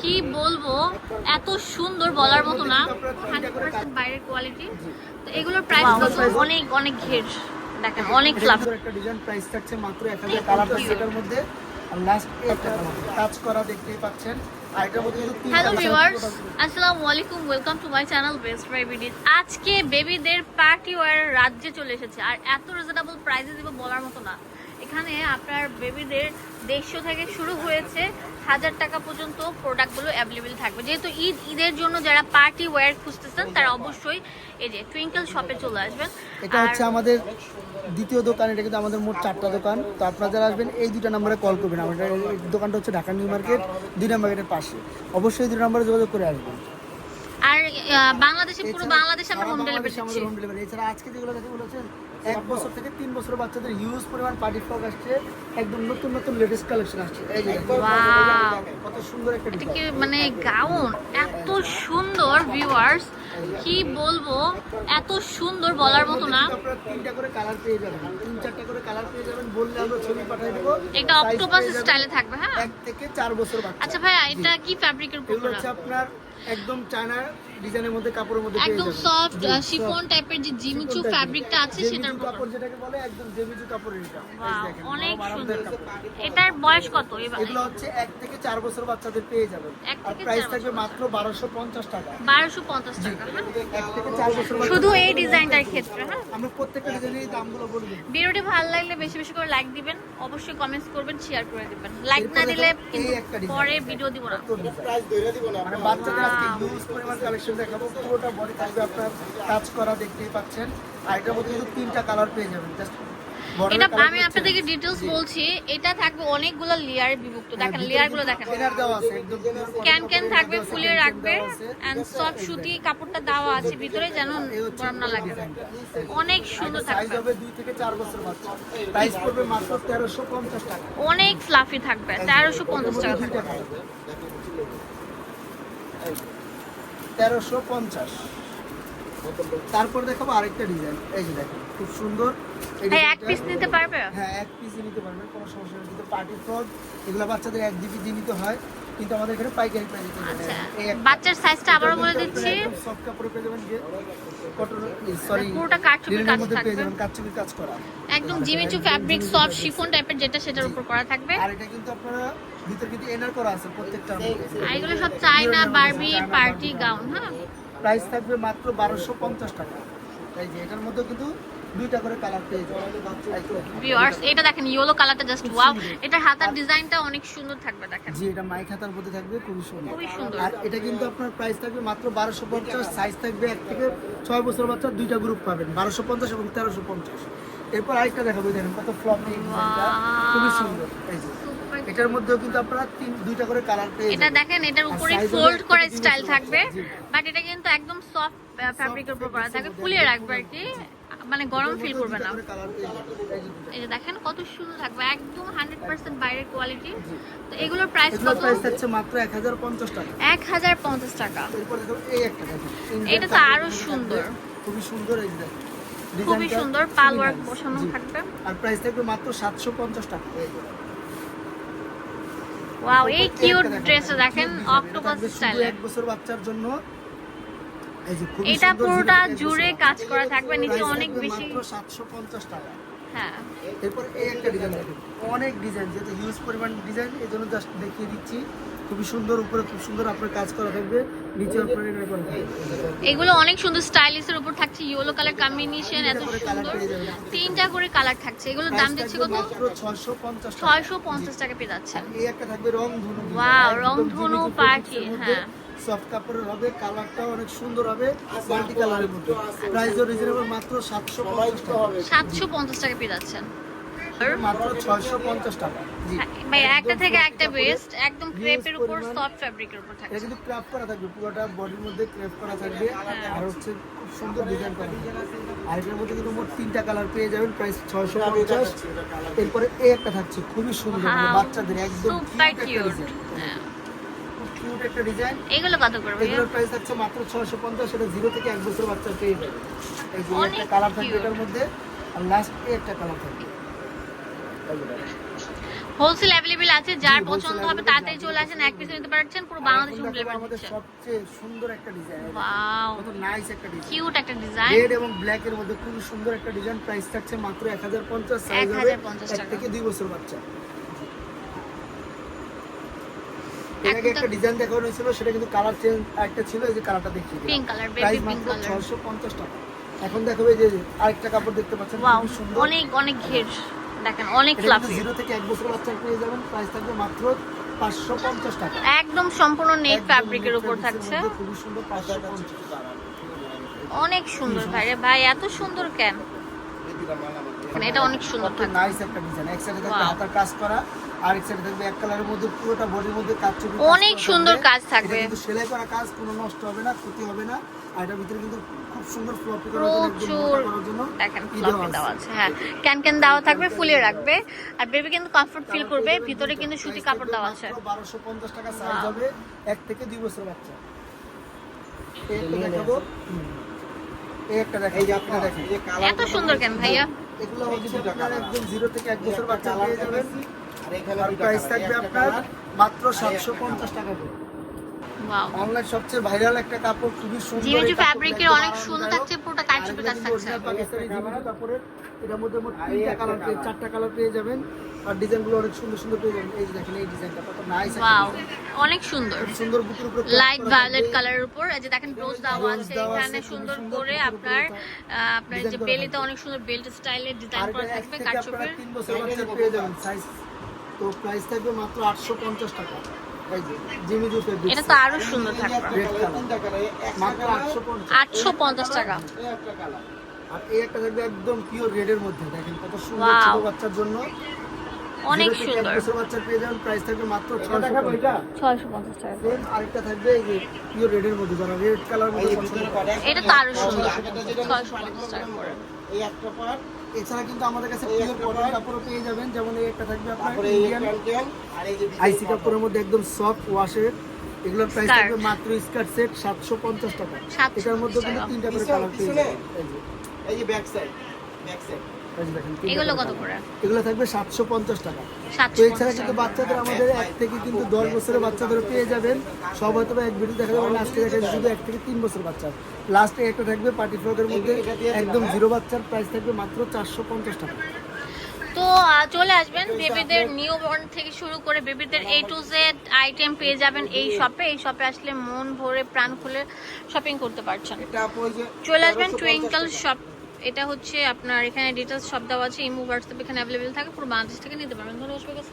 কি বলব এত সুন্দর বলার মতো না। বাইরের কোয়ালিটি তো এগুলোর প্রাইস অনেক অনেক ঘের। দেখেন অনেক ফ্লাফ একটা ডিজাইন প্রাইস থাকছে মাত্র 1000 কালার সেটার মধ্যে। আর লাস্ট একটা কাজ করা দেখতেই পাচ্ছেন। হ্যালো ভিউয়ার্স আসসালামু আলাইকুম welcome to my channel best বেবিডিজ আজকে বেবিদের পার্টি ওয়ার রাজ্যে চলে এসেছে আর এত রিজনেবল প্রাইসে দিব বলার মতো না। এখানে আপনার বেবিদের দেড়শো থেকে শুরু হয়েছে হাজার টাকা পর্যন্ত প্রোডাক্টগুলো অ্যাভেলেবেল থাকবে। যেহেতু ঈদ ঈদের জন্য যারা পার্টি ওয়্যার খুঁজতেছেন তারা অবশ্যই এই যে টুইঙ্কেল শপে চলে আসবেন। এটা হচ্ছে আমাদের দ্বিতীয় দোকান এটা কিন্তু আমাদের মোট চারটা দোকান। তো আপনারা যারা আসবেন এই দুটা নাম্বারে কল করবেন আমাদের। দোকানটা হচ্ছে ঢাকা নিউ মার্কেট দুই নম্বর গেটের পাশে। অবশ্যই দুটো নম্বরে যোগাযোগ করে আসবেন। আর বাংলাদেশে পুরো বাংলাদেশে আমরা হোম ডেলিভারি দিচ্ছি আমাদের হোম ডেলিভারি এছাড়া আজকে যেগুলো দেখে বলেছে এক বছর থেকে তিন বছর বাচ্চাদের হিউজ পরিমাণ পার্টি ফ্রক আসছে একদম নতুন নতুন লেটেস্ট কালেকশন আসছে! কত সুন্দর একটা কি মানে গাউন এত সুন্দর ভিউয়ার্স কি বলব? এত সুন্দর বলার মতো না। আপনারা তিনটা করে কালার পেয়ে যাবেন। তিন চারটা করে কালার পেয়ে যাবেন বললে আমরা ছবি পাঠিয়ে দেবো। এটা অক্টোপাস স্টাইলে থাকবে হ্যাঁ? এক থেকে চার বছর বাচ্চা। আচ্ছা ভাইয়া এটা কি ফ্যাব্রিকের উপর করা? আপনার একদম চায়না ডিজাইনের মধ্যে কাপড়ের মধ্যে একদম সফট শিফন টাইপের যে জিমিচু ফ্যাব্রিকটা আছে সেটার উপর কাপড় যেটাকে বলে একদম জেমিচু কাপড়ের এটা। অনেক সুন্দর। এটার বয়স কত এবার? এগুলো হচ্ছে এক থেকে চার বছর বাচ্চাদের পেয়ে যাবেন। আর প্রাইস থাকবে মাত্র বারোশো পঞ্চাশ টাকা। বারোশো পঞ্চাশ টাকা হ্যাঁ? থেকে চার বছর শুধু এই ডিজাইনটার ক্ষেত্রে হ্যাঁ? আমরা প্রত্যেকটা ডিজাইনের দামগুলো বলে দিই ভিডিওটি ভালো লাগলে বেশি বেশি করে লাইক দিবেন অবশ্যই কমেন্টস করবেন শেয়ার করে দিবেন। লাইক না দিলে দেখো, এই কিন্তু একটা design। পরে ভিডিও দিব না। মানে বাচ্চাদের আজকে হিউজ পরিমাণ কালেকশন দেখাবো। পুরোটা বডি থাকবে আপনার কাজ করা দেখতেই পাচ্ছেন। আর এটার মধ্যে কিন্তু তিনটা কালার পেয়ে যাবেন। জাস্ট এটা আমি আপনাদেরকে ডিটেলস বলছি এটা থাকবে অনেকগুলো লেয়ারে বিভক্ত। হ্যাঁ, দেখেন দেখেন। ক্যান ক্যান থাকবে ফুলে রাখবে। এন্ড সফট সুতি কাপড়টা দেওয়া আছে ভিতরে যেন গরম না লাগে। অনেক সুন্দর থাকবে। অনেক ফ্লাফি থাকবে তেরোশো পঞ্চাশ টাকা থাকবে। তেরোশো পঞ্চাশ। তারপর দেখাবো আরেকটা ডিজাইন। এই যে দেখেন খুব সুন্দর। এই এক পিস নিতে পারবে? হ্যাঁ এক পিস নিতে পারবে কোনো সমস্যা নেই। কিন্তু পার্টি ফ্রক এগুলো বাচ্চাদের এক জিবি নিতে হয়। কিন্তু আমাদের এখানে পাইকারি প্রাইসে আচ্ছা বাচ্চার সাইজটা আবারও বলে দিচ্ছি। সফট কাপড়ে পেয়ে যাবেন কটন সরি পুরোটা কাঠচুপির কাজ থাকবে। যাবেন কাজ করা। একদম জিমিচু ফ্যাব্রিক সফট শিফন টাইপের যেটা সেটার উপর করা থাকবে। আর এটা কিন্তু আপনারা ভিতর কিন্তু এনার করা আছে প্রত্যেকটার এগুলো সব চাইনা বারবি পার্টি গাউন হ্যাঁ। প্রাইস থাকবে মাত্র বারোশো পঞ্চাশ টাকা। এই যে এটার মধ্যে কিন্তু দুইটা করে কালার পেয়ে। ভিউয়ার্স এটা দেখেন ইয়েলো কালারটা জাস্ট ওয়াও এটা হাতার ডিজাইনটা অনেক সুন্দর থাকবে দেখেন। জি এটা মাই খাতার মধ্যে থাকবে খুবই সুন্দর। খুবই সুন্দর। আর এটা কিন্তু আপনার প্রাইস থাকবে মাত্র বারোশো পঞ্চাশ সাইজ থাকবে এক থেকে ছয় বছর বাচ্চার দুইটা গ্রুপ পাবেন বারোশো পঞ্চাশ এবং তেরোশো পঞ্চাশ। এরপর আরেকটা দেখাবো দেখেন কত ফ্লপ খুবই সুন্দর এই যে। এটার মধ্যেও কিন্তু আপনারা তিন দুইটা করে কালার পেয়ে এটা দেখেন এটার উপরে ফোল্ড করে থেকে স্টাইল থাকবে। বাট এটা কিন্তু একদম সফট ফ্যাব্রিকের উপর করা। থাকবে ফুলিয়ে রাখবে আর কি। মানে গরম ফিল করবে না। এই যে দেখেন কত সুন্দর থাকবে একদম হান্ড্রেড পার্সেন্ট বাইরের কোয়ালিটি তো এগুলোর প্রাইস কত? প্রাইস থাকছে মাত্র এক হাজার পঞ্চাশ টাকা। এক হাজার পঞ্চাশ টাকা। এরপর দেখো এই একটা এটা তো আরও সুন্দর। খুবই সুন্দর এই যে দেখেন। খুবই সুন্দর পাল ওয়ার্ক বসানো থাকবে। আর প্রাইস থাকবে মাত্র সাতশো পঞ্চাশ টাকা। ওয়াও এই কিউট ড্রেসটা দেখেন অক্টোপাস স্টাইলে এক বছর বাচ্চার জন্য এটা পুরোটা জুড়ে কাজ করা থাকবে নিচে অনেক বেশি। সাতশো পঞ্চাশ টাকা। হ্যাঁ। এরপর এই একটা ডিজাইন অনেক ডিজাইন যেহেতু হিউজ পরিমাণ ডিজাইন এই জন্য জাস্ট দেখিয়ে দিচ্ছি। খুবই সুন্দর উপরে খুব সুন্দর আপনার কাজ করা থাকবে নিচে আপনার এটা করা। এগুলো অনেক সুন্দর স্টাইলিশের উপর থাকছে ইয়েলো কালার কম্বিনেশন এত তিনটা করে colour সুন্দর। তিনটা করে কালার থাকছে। এগুলোর দাম Price দিচ্ছে কত? মাত্র ছয়শো পঞ্চাশ টাকা। ছয়শো পঞ্চাশ টাকা পেয়ে যাচ্ছেন। এই একটা থাকবে রং ধনু Wow, রংধনু party, হ্যাঁ। সফট কাপড়ের হবে কালারটাও অনেক সুন্দর হবে মাল্টি কালারের মধ্যে। প্রাইসও রিজনেবল মাত্র সাতশো পঞ্চাশ টাকা। সাতশো পঞ্চাশ টাকা পেয়ে যাচ্ছেন মাত্র ছয়শো পঞ্চাশ টাকা। জি। ভাই একটা থেকে একটা বেস্ট একদম ক্রেপের উপর সফট ফ্যাব্রিকের উপর এটা কিন্তু ক্রাফট করা থাকবে পুরোটা বডির মধ্যে ক্রেপ করা থাকবে। আর হচ্ছে খুব সুন্দর ডিজাইন করা আর এটার মধ্যে কিন্তু মোট তিনটা কালার পেয়ে যাবেন প্রাইস ছয়শো পঞ্চাশ। এরপরে এই একটা থাকছে খুবই সুন্দর মানে বাচ্চাদের একদম super cute একটা cute. design। হ্যাঁ। খুব কিউট একটা ডিজাইন এগুলো কত করবে এগুলোর প্রাইস থাকছে মাত্র ছয়শো পঞ্চাশ সেটা জিরো থেকে এক বছর বাচ্চা পেয়ে যাবে। যে একটা কালার থাকবে এটার মধ্যে আর লাস্ট একটা কালার থাকবে। হোলসেল অ্যাভেলেবেল আছে যার পছন্দ হবে তাড়াতাড়ি চলে আসেন এক পিস নিতে পারছেন পুরো বাংলাদেশ ডেলিভারি আমাদের সবচেয়ে সুন্দর একটা ডিজাইন ওয়াও কত নাইস একটা ডিজাইন কিউট একটা ডিজাইন রেড এবং ব্ল্যাক এর মধ্যে খুবই সুন্দর একটা ডিজাইন প্রাইস থাকছে মাত্র এক হাজার পঞ্চাশ সাইজ হবে 1050 টাকা। থেকে দুই বছর বাচ্চা। এর আগে একটা- ডিজাইন দেখানো হয়েছিল সেটা কিন্তু কালার চেঞ্জ একটা ছিল এই যে কালারটা দেখিয়ে pink colour price baby pink colour ছশো পঞ্চাশ টাকা। এখন দেখাবে যে আরেকটা কাপড় দেখতে পাচ্ছেন সুন্দর। অনেক অনেক ঘের। দেখেন অনেক ফ্লাফি থেকে বছর বাচ্চা পেয়ে যাবেন প্রাইস থাকবে মাত্র পাঁচশো পঞ্চাশ টাকা। একদম সম্পূর্ণ নেট ফ্যাব্রিকের উপর থাকছে। খুবই সুন্দর অনেক সুন্দর ভাই ভাই এত সুন্দর কেন? মানে এটা অনেক সুন্দর থাকছে নাইস একটা ডিজাইন এক সাইডে থাকবে Wow. হাতার কাজ করা আর এক সাইডে থাকবে এক কালারের মধ্যে পুরোটা বডির মধ্যে কাজ অনেক সুন্দর কাজ থাকবে। কিন্তু সেলাই করা কাজ কোনো নষ্ট হবে না ক্ষতি হবে না। আর এটার ভিতরে কিন্তু খুব সুন্দর ফ্লপি করার প্রচুর করার জন্য দেখেন ফ্লপি দেওয়া আছে। হ্যাঁ। ক্যান ক্যান দেওয়া থাকবে ফুলিয়ে রাখবে। আর বেবি কিন্তু কমফর্ট ফিল করবে ভিতরে কিন্তু সুতি কাপড় দেওয়া আছে। বারোশো পঞ্চাশ টাকা সাইজ হবে এক থেকে দুই বছর বাচ্চা। এই একটা দেখাবো। এই একটা দেখেন এই যে আপনারা দেখেন এত সুন্দর কেন ভাইয়া? এগুলো হচ্ছে আপনার একদম জিরো থেকে এক বছর বাচ্চা পেয়ে যাবেন। আর প্রাইস থাকবে আপনার মাত্র সাতশো পঞ্চাশ টাকা করে। অনলাইন সবচেয়ে ভাইরাল একটা কাপড় খুবই সুন্দর জিমিচু ফ্যাব্রিকের অনেক সুন্দর থাকছে পুরোটা কাজ আর সুতি এগুলো কাজ থাকছে। পাকিস্তানি জিমিচু কাপড়ের এটার মধ্যে মোট তিনটা কালার পেয়ে চারটা কালার পেয়ে যাবেন। আর ডিজাইনগুলো অনেক সুন্দর সুন্দর যাবেন। এই যে দেখেন এই ডিজাইনটা কত নাইস ওয়াও অনেক সুন্দর। সুন্দর বুকের উপরে লাইট ভায়োলেট কালারের উপর। এই যে দেখেন দেওয়া Rose আছে এখানে সুন্দর করে আপনার আপনার যে বেলিতে অনেক সুন্দর বেল্ট স্টাইলের ডিজাইন করা থাকবে আপনারা তিন বছর বাচ্চা পেয়ে যাবেন সাইজ তো প্রাইস থাকবে মাত্র আটশো পঞ্চাশ টাকা। এই যে এটা তো আরও সুন্দর থাকবে। রেড কালার মাত্র আটশো পঞ্চাশ। আটশো পঞ্চাশ টাকা। আর এই একটা থাকবে একদম পিওর রেডের মধ্যে। দেখেন কত সুন্দর ছোট বাচ্চার জন্য। অনেক সুন্দর। বছর বাচ্চা পেয়ে যাবেন প্রাইস থাকবে মাত্র ছয়শো ছয়শো পঞ্চাশ টাকা। আরেকটা থাকবে এই যে পিওর রেডের মধ্যে যারা রেড কালার মধ্যে পছন্দ করে। এটা তো আরও সুন্দর। ছয়শো পঞ্চাশ টাকা করে। এছাড়া কিন্তু আমাদের কাছে পিওর কটন কাপড়ও পেয়ে যাবেন যেমন এই একটা থাকবে আপনার ইন্ডিয়ান আইসি কাপড়ের মধ্যে একদম সফট ওয়াশের এগুলোর প্রাইস থাকবে মাত্র স্কার্ট সেট সাতশো পঞ্চাশ টাকা। 750 এটার মধ্যে কিন্তু টাকা। তিনটা করে কালার পেয়ে যাবেন। এই যে। ব্যাক সাইড ব্যাক সাইড এগুলো কত করে? এগুলো থাকবে সাতশো পঞ্চাশ টাকা। তো সাতশো এছাড়া কিন্তু বাচ্চাদের আমাদের এক থেকে কিন্তু দশ বছরের বাচ্চাদের পেয়ে যাবেন। সব হয়তো বা এক ভিডিও দেখা যাবে আজকে দেখা শুধু এক থেকে তিন বছর বাচ্চা। লাস্টে একটা থাকবে পার্টি ফ্রকের মধ্যে একদম জিরো বাচ্চার প্রাইস থাকবে মাত্র চারশো পঞ্চাশ টাকা। তো চলে আসবেন বেবিদের নিউ বর্ন থেকে শুরু করে বেবিদের এ টু জেড আইটেম পেয়ে যাবেন এই শপে এই শপে আসলে মন ভরে প্রাণ খুলে শপিং করতে পারছেন। চলে আসবেন টুইঙ্কল শপ এটা হচ্ছে আপনার এখানে ডিটেলস সব দেওয়া আছে ইমো হোয়াটসঅ্যাপ এখানে অ্যাভেলেবেল থাকে পুরো বাংলাদেশ থেকে নিতে পারবেন। ধন্যবাদ সবাইকে,